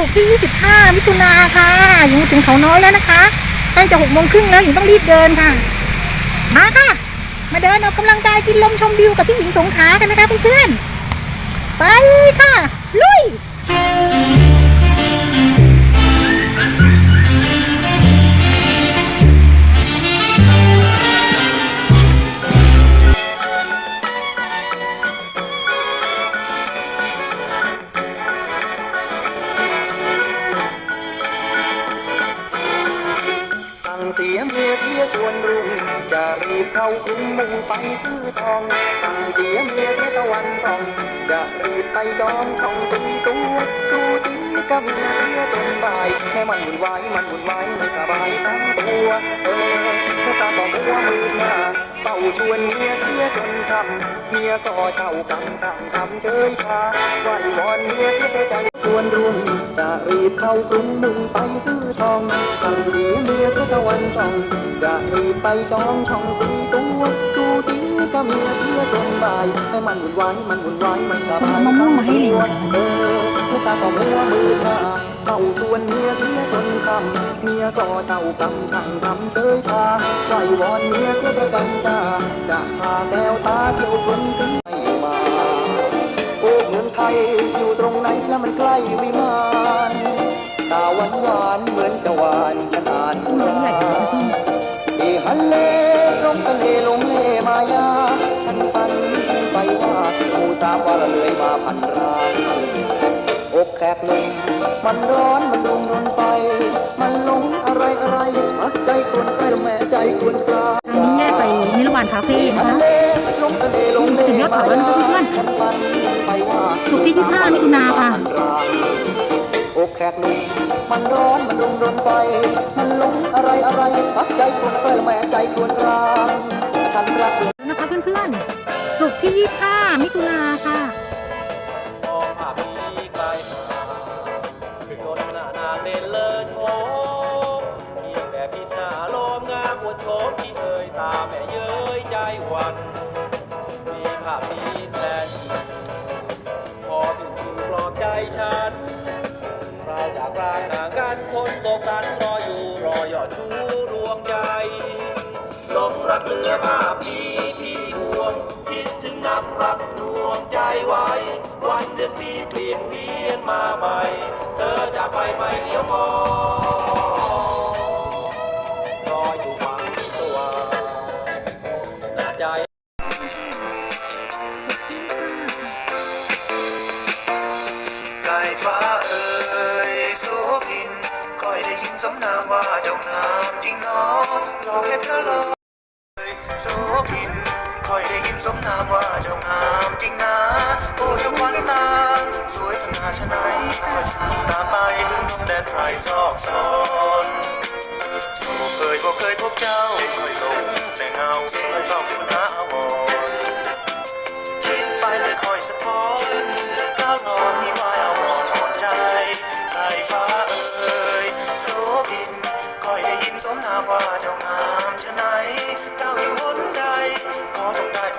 ศุกร์ที่ 25 มิถุนาค่ะอยู่ถึงเขาน้อยแล้วนะคะใกล้จะ6โมงครึ่งแล้วยังต้องรีบเดินค่ะ มาค่ะ มาเดินออกกำลังกายกินลมชมวิวกับพี่หญิงสงขากันนะคะเพื่อนๆ ไปค่ะ ลุย จะรีบเข้ากรุงมุ่งไปซื้อทองสั่งเสียเมียเสียตะวันส่องจะรีบไปจองช่องตีตัวดูตีกับเมียเสียจนบ่ายแค่มันวุ่นวายมันวุ่นวายไม่สบายทั้งตัวเออเมื่ตาบอกมัวมือหน้าเป่าชวนเมียเสียจนคำเมียก็เจ้ากำช่างทำเฉยชาไหววอนเมียเสียใจ วนรุ่งจะรีบเข้ากรุงมุ่งไปซื้อทองสั่งสีเมียเสียตะวันส่องจะรีบไปจองช่องตีตัวดูตีกับเมียเสียจนบ่ายให้มันวุ่นวายมันวุ่นวายมันสบายมะม่วงมาให้ลิงเออเมื่อตาก็มัวมือหน้าเข้าชวนเมียเสียจนคำเมียก็เจ้ากำช่างทำเฉยชาไหววอนเมียเสียประกันตาจะพาแก้วตาเที่ยวชวนถึงไม่มาโอ้เมืองไทยอยู่ตรง แล้วมันใกล้วิมานตาหวานหวานเหมือนจะหวานขนาดอุราเอฮันเลลงทะเลลงเลมายาฉันฝันไปว่าหมูสาวว่าละเลยมาพันรางอกแขกหนุ่มมันร้อน 15มิถุนาค่ะโอกแขกหมมันร้อนมันรุนรุนไฟ มันหลงอะไรอะไรปักใจควนเฟ้อแม่ใจควรรางฉันรักนะคะเพื่อนๆ สุขที่ 25 มิถุนาค่ะ มองภาพนี้ไกลหาจนหน้านาเด่นเลอโชมเพีงแต่พิจารณาลมงามโฉมที่เอ่ยตาแม่เย้ยใจหวั่น ฉันเราจากรางห่างกันทนตกสันรออยู่รอยอดชูดวงใจลงรักเหลือภาพนี้ที่ห่วง คิดถึงนับรักดวงใจไว้ วันเดือนปีเปลี่ยนเวียนมาใหม่ เธอจะไปไม่เดียวมอง สมนามว่าเจ้างามจริงนะโอ้เจ้าควันตา สวยสง่าชะไหนคอยสูงตาไปถึงดงแดนไพรซอกซอนโสเคยบ่เคยพบเจ้าเคยหลงแต่เงาเคยเฝ้าคุณหาอาวรจิตไปเลยคอยสะท้อนก้าวนอนมีวายอาวรอ่อนใจไก่ฟ้าเอ่ยโสพินคอยได้ยินสมนามว่าเจ้างามชนเ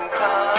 อจ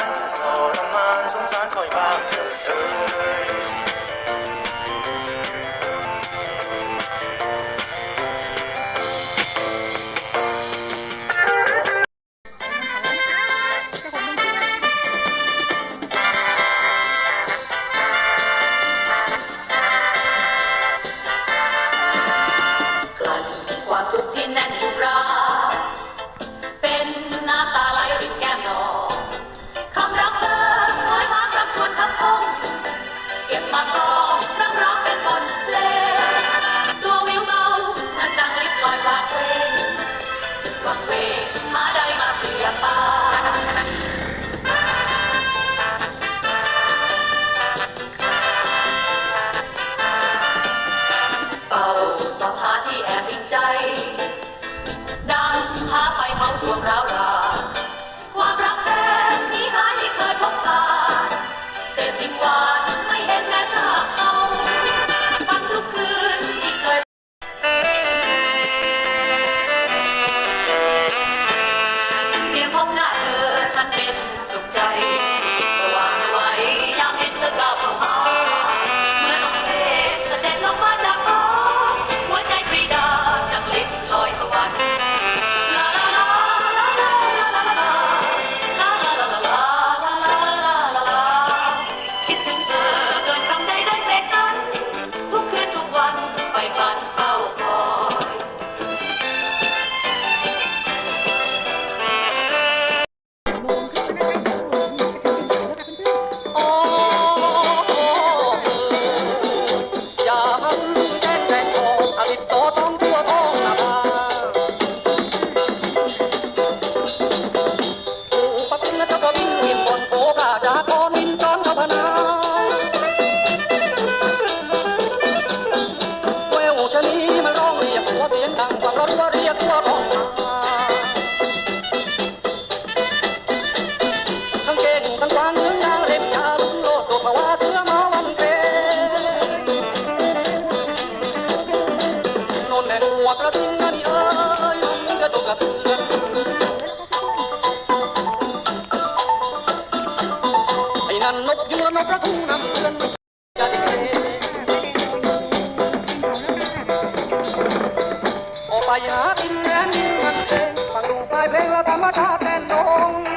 so proud of. นอย่าได้เกออกไปหากินแดนดินมันเองฟังดูปลายเพลงแล้วธรรมชาติแดนดง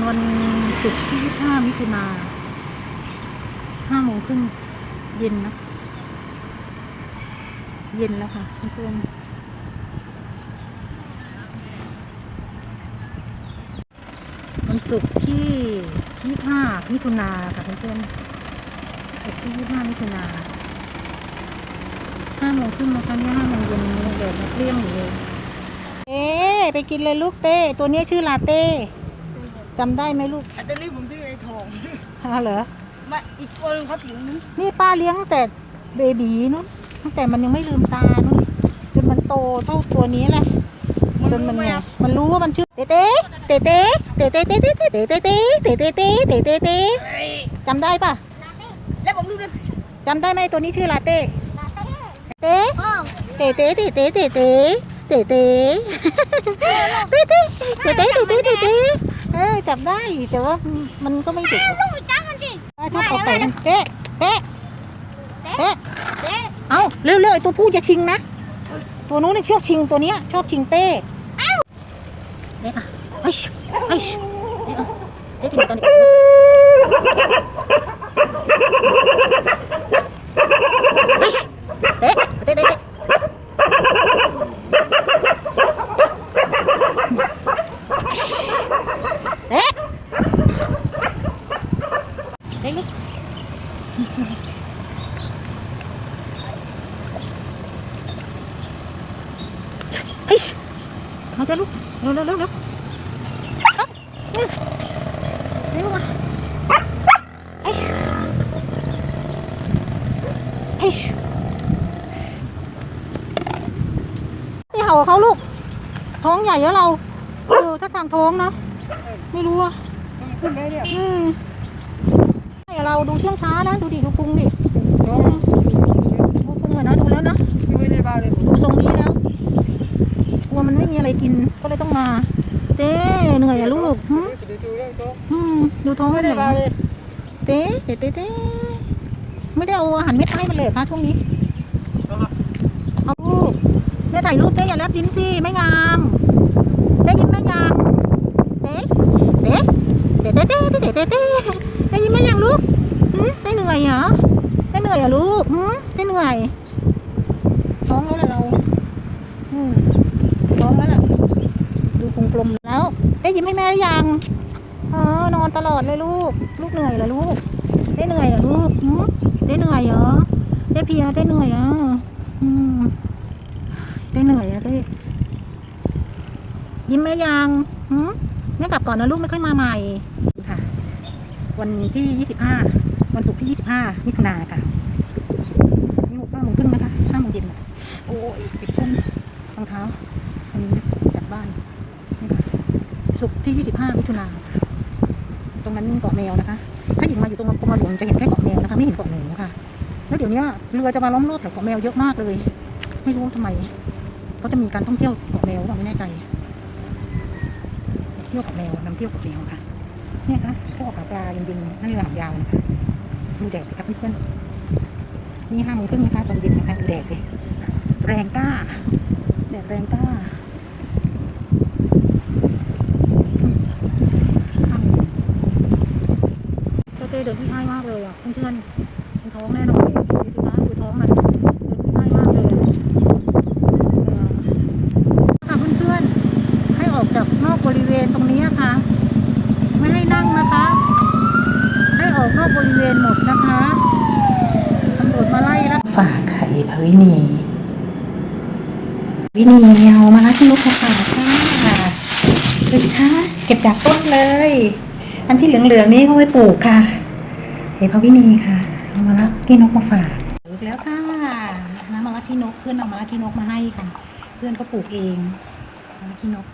นูชุพรวันศุกร์ที่ 25 มิถุนา5โมงครึ่งเย็นนะ เย็นแล้วค่ะเพื่อนๆวันศุกร์ที่ 25 มิถุนาค่ะเพื่อนๆศุกร์ที่ 25 มิถุนา5โมงครึ่งนะคะเนี่ย5โมงเย็นแดดมาเปรี้ยงอยู่เลยเอ๊ไปกินเลยลูกเต้ ตัวนี้ชื่อลาเต้ จำได้ไหมลูกอันนี้ผมชื่อไอ้ทองฮะเหรอมาอีกตัวหนึงครับอยู่นู้นนี่ป้าเลี้ยงตั้งแต่เบบีนู้นตั้งแต่มันยังไม่ลืมตานู้นจนมันโตเท่าตัวนี้แหละจนมันเนี่ยมันรู้ว่ามันชื่อเต้เต้เต้เต้เต้เต้เต้เต้เต้เต้เต้เต้เต้เต้เต้เต้เต้เต้จำได้ปะแล้วผมรู้ด้วยจำได้ไหมตัวนี้ชื่อลาเต้เต้เต้เต้เต้เต้เต้เต้เต้เต้เต้เต้เต้เต้เต้เต้เต้เต้เต้เออ จับได้แต่ว่ามันก็ไม่เด็กต้องไปจ้างมันดิถ้าเขาใส่มันเต้เต้เต้เอ๊ะเอาเร็วๆไอ้ตัวผู้จะชิงนะ ตัวนู้นเนี่ยชอบชิงตัวเนี้ยชอบชิงเต้เอ๊ะอะไอ้ชไอ้ชเอ๊ะอะเอ๊ะกินตอนนี้ไอ้ชเอ๊ะเต้เต้เต้เอ๊ะเต้ลูก เฮ้ยมาเถอะลูกเร็วเร็วเร็วเร็วครับเร็วเร็วมาเฮ้ยเฮ้ยไปเห่ากับเขาลูก ท้องใหญ่แล้วเราเออถ้าทางท้องนะ ไม่รู้อะขึ้นได้เนี่ยอืมให้เราดูเชื่องช้านะ ดูดิ ดูพุงดิดูพุงเหมือนนะดูแล้วนะอยู่ในบ้านเลยดูทรงนี้แล้วกลัว มันไม่มีอะไรกินก็เลยต้องมาเต้เหนื่อยอะลูกหึดูดูได้ก็อืมดูท้องไม่มันหได้น่อยบ้าเลยเต้เต้เต้เต้ไม่ได้เอาอาหารเม็ดให้มันเลยเหรอคะช่วงนี้เอาลูกแม่ถ่ายรูปเต้อย่าแลบลิ้นสิไม่งามเต้ยิ้มแม่ยังเต้เต้เต้เต้เต้เต้เต้เต้เต้ยิ้มแม่ยังลูกหึเต้เหนื่อยเหรอเต้เหนื่อยเหรอลูกหึเต้เหนื่อย ท้องแล้วแหละเรา อืมท้องแล้วแหละดู แล้วได้ยิ้มให้แม่หรือยังเออนอนตลอดเลยลูก ลูกเหนื่อยเหรอลูก ได้เหนื่อยเหรอลูกหืมได้เหนื่อยเหรอ ได้เพียได้เหนื่อยอะอืมได้เหนื่อยอะได้ยิ้มแม่ยังหืมแม่กลับก่อนนะลูกไม่ค่อยมาใหม่ค่ะ วันที่ยี่สิบห้าวันศุกร์ที่ยี่สิบห้ามิถุนาค่ะนี่หกห้าโมงครึ่งนะคะห้าโมงเย็นโอ้ยเจิบส้นรองเท้าอันนี้จากบ้าน ศุกร์ที่ 25 มิถุนาตรงนั้นเกาะแมวนะคะ ถ้าหญิงมาอยู่ตรงกรมหลวงจะเห็นแค่เกาะแมวนะคะ ไม่เห็นเกาะหนูนะคะแล้วเดี๋ยวนี้เรือจะมาล้อมรอบแถวเกาะแมวเยอะมากเลย ไม่รู้ทำไมเขาจะมีการท่องเที่ยวเกาะแมวหรือเปล่าไม่แน่ใจเที่ยวเกาะแมวนำเที่ยวเกาะแมวค่ะ เนี่ยค่ะเขาออกหาปลาเย็นๆนั่งเรือหางยาวนะคะดูแดดครับเพื่อนนี่ห้าโมงครึ่งนะคะตอนเย็นนะคะดูแดดเลยแรงกล้าแดดแรงกล้า เต้เดินที่ง่ายมากเลยอะเพื่อนๆมันท้องแน่นอนดูสิคะดูท้องมันเดินที่ง่ายมากเลยค่ะเพื่อนๆให้ออกจากนอกบริเวณตรงนี้นะคะไม่ให้นั่งนะคะ ให้ออกนอกบริเวณหมดนะคะตำรวจมาไล่แล้วฝากค่ะพระวินีวินีเอามาละที่นกมาฝากค่ะดูสิคะเก็บจากต้นเลย อันที่เหลืองๆนี้เขาไว้ปลูกค่ะ เห็นพระวินีค่ะเอามาละที่นกมาฝากปลูกแล้วค่ะน้ำมาละที่นกเพื่อนเอามาละที่นกมาให้ค่ะ เพื่อนเขาปลูกเองมาละที่นก